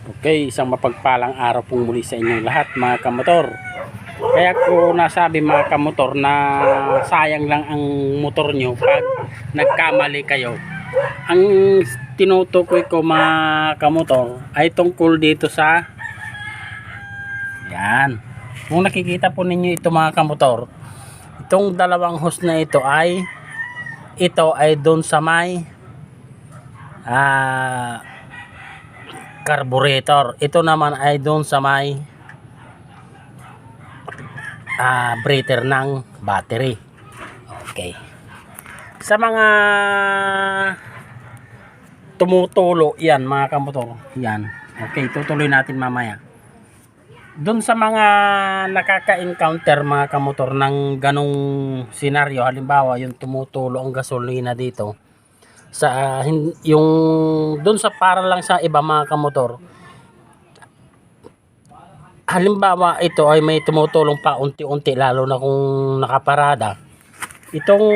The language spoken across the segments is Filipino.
Okay, isang mapagpalang araw pong muli sa inyong lahat mga kamotor. Kaya ko nasabi mga kamotor na sayang lang ang motor nyo pag nagkamali kayo. Ang tinutukoy ko mga kamotor ay tungkol dito sa yan. Kung nakikita po ninyo ito mga kamotor, itong dalawang hose na ito ay ito ay doon sa may ah carburetor. Ito naman ay doon sa may ah, breather ng battery. Okay. Sa mga tumutulo, yan mga kamotor. Yan. Okay, tutuloy natin mamaya. Doon sa mga nakaka-encounter mga kamotor ng ganong senaryo, halimbawa yung tumutulo ang gasolina dito, sa hin- yung doon sa para lang sa iba mga kamotor halimbawa ito ay may tumutulong pa unti-unti lalo na kung nakaparada. Itong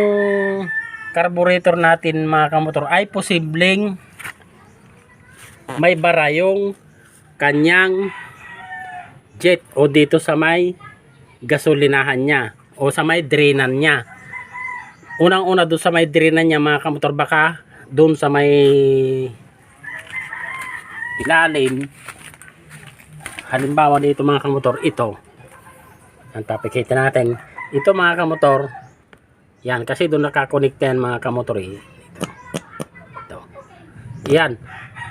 carburetor natin mga kamotor ay posibleng may bara yung kanyang jet o dito sa may gasolinahan niya o sa may drainan niya unang-una doon sa may drainan niya mga kamotor baka doon sa may ilalim halimbawa dito mga kamotor ito ang papikita natin ito mga kamotor yan kasi doon nakakonect yan mga kamotor eh. ito. ito yan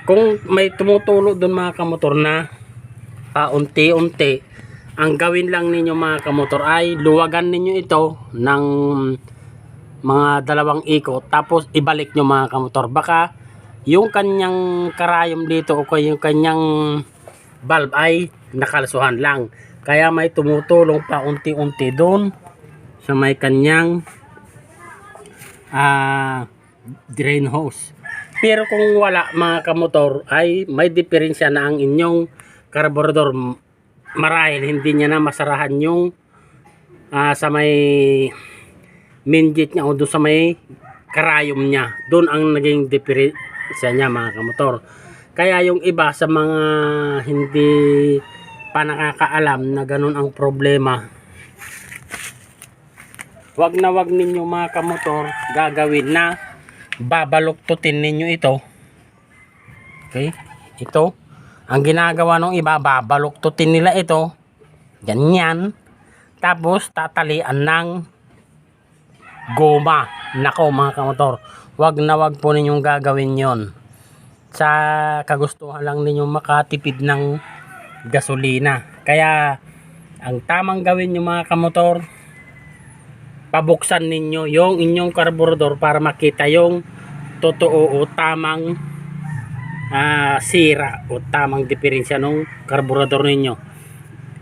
kung may tumutulo doon mga kamotor na paunti-unti ang gawin lang ninyo mga kamotor ay luwagan ninyo ito ng mga dalawang ikot tapos ibalik nyo mga kamotor. Baka yung kanyang karayom dito o kaya yung kanyang valve ay nakalsuhan lang. Kaya may tumutulong pa unti-unti doon sa may kanyang ah, drain hose. Pero kung wala mga kamotor ay may diferensya na ang inyong carburetor marahil hindi niya na masarahan yung ah, sa may main jet niya o doon sa may karayom niya. Doon ang naging diferensya niya mga kamotor. Kaya yung iba sa mga hindi pa nakakaalam na ganun ang problema. Wag na wag ninyo mga kamotor gagawin na babaluktutin ninyo ito. Okay? Ito. Ang ginagawa ng iba, babaluktutin nila ito. Ganyan. Tapos tatalian ng goma. Nako mga kamotor, wag na wag po ninyong gagawin yon. Sa kagustuhan lang ninyong makatipid ng gasolina. Kaya ang tamang gawin nyo mga kamotor, pabuksan ninyo yung inyong karburador para makita yung totoo o tamang ah, sira o tamang diferensya ng karburador ninyo.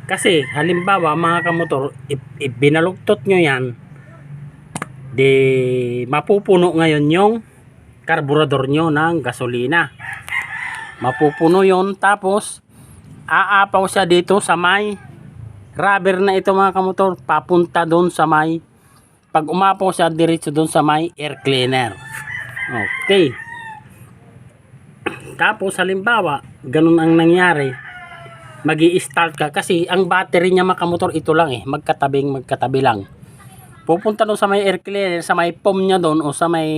Kasi halimbawa mga kamotor, i- ibinaluktot nyo yan, di mapupuno ngayon yung karburador nyo ng gasolina. Mapupuno yon tapos aapaw siya dito sa may rubber na ito mga kamotor papunta doon sa may pag umapaw siya diretso doon sa may air cleaner. Okay. Tapos halimbawa, ganun ang nangyari. magi start ka kasi ang battery niya makamotor ito lang eh, magkatabing magkatabi lang pupunta doon sa may air cleaner, sa may foam niya doon o sa may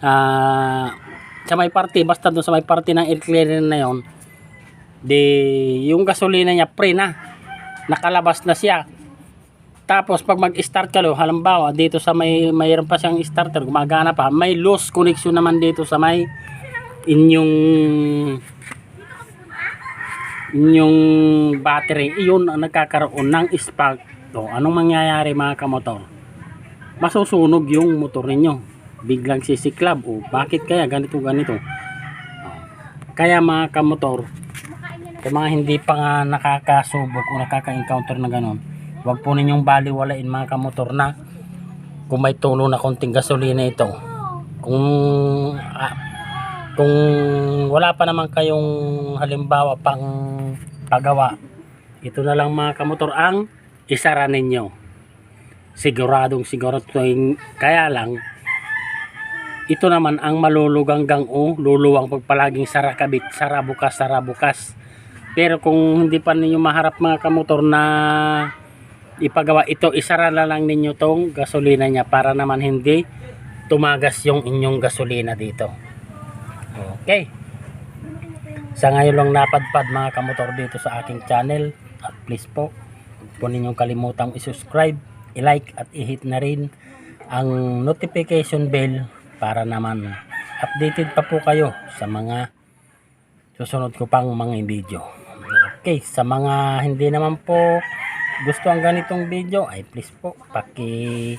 ah sa may party, basta doon sa may party ng air cleaner na yon di yung gasolina niya pre na. Nakalabas na siya. Tapos pag mag-start ka lo, halimbawa dito sa may mayroon pa siyang starter, gumagana pa, may loose connection naman dito sa may inyong inyong battery, iyon ang nagkakaroon ng spark to, anong mangyayari mga kamotor? Masusunog yung motor ninyo. Biglang sisiklab. O bakit kaya ganito ganito? Oh. Kaya mga kamotor, kaya mga hindi pa nga nakakasubok o nakaka-encounter na ganon, huwag po ninyong baliwalain mga kamotor na kung may tulo na konting gasolina ito. Kung ah, kung wala pa naman kayong halimbawa pang pagawa, ito na lang mga kamotor ang isara ninyo. Siguradong sigurado kaya lang ito naman ang maluluganggang o luluwang pagpalaging sara kabit, sara bukas, sara bukas. Pero kung hindi pa ninyo maharap mga kamotor na ipagawa ito, isara na lang ninyo tong gasolina niya para naman hindi tumagas yung inyong gasolina dito. Okay. Sa ngayon lang napadpad mga kamotor dito sa aking channel at please po po ninyong kalimutang i-subscribe, i-like at i-hit na rin ang notification bell para naman updated pa po kayo sa mga susunod ko pang mga video. Okay, sa mga hindi naman po gusto ang ganitong video ay please po paki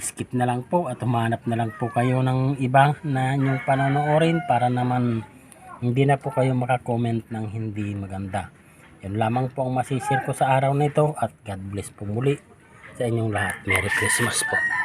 skip na lang po at humanap na lang po kayo ng iba na inyong panonoodin para naman hindi na po kayo makakomment ng hindi maganda. Yun lamang po ang masisir ko sa araw na ito at God bless po muli sa inyong lahat. Merry Christmas po.